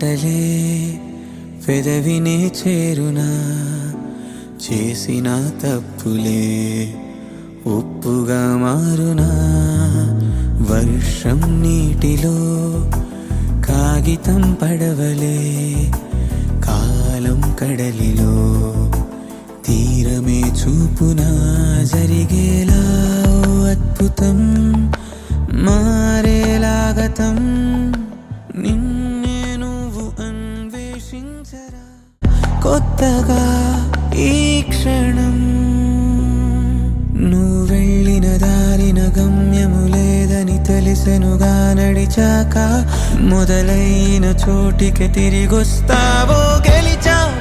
మాటలే పెదవినే చేరునా? చేసిన తప్పులే ఉప్పుగా మారునా? వర్షం నీటిలో కాగితం పడవలే కాలం కడలిలో తీరమే చూపునా? జరిగేలా అద్భుతం మారే కొత్తగా ఈ క్షణం. నువ్వు వెళ్ళిన దారిన గమ్యము లేదని తెలిసెనుగా నడిచాక మొదలైన చోటికి తిరిగొస్తావో గెలిచావు.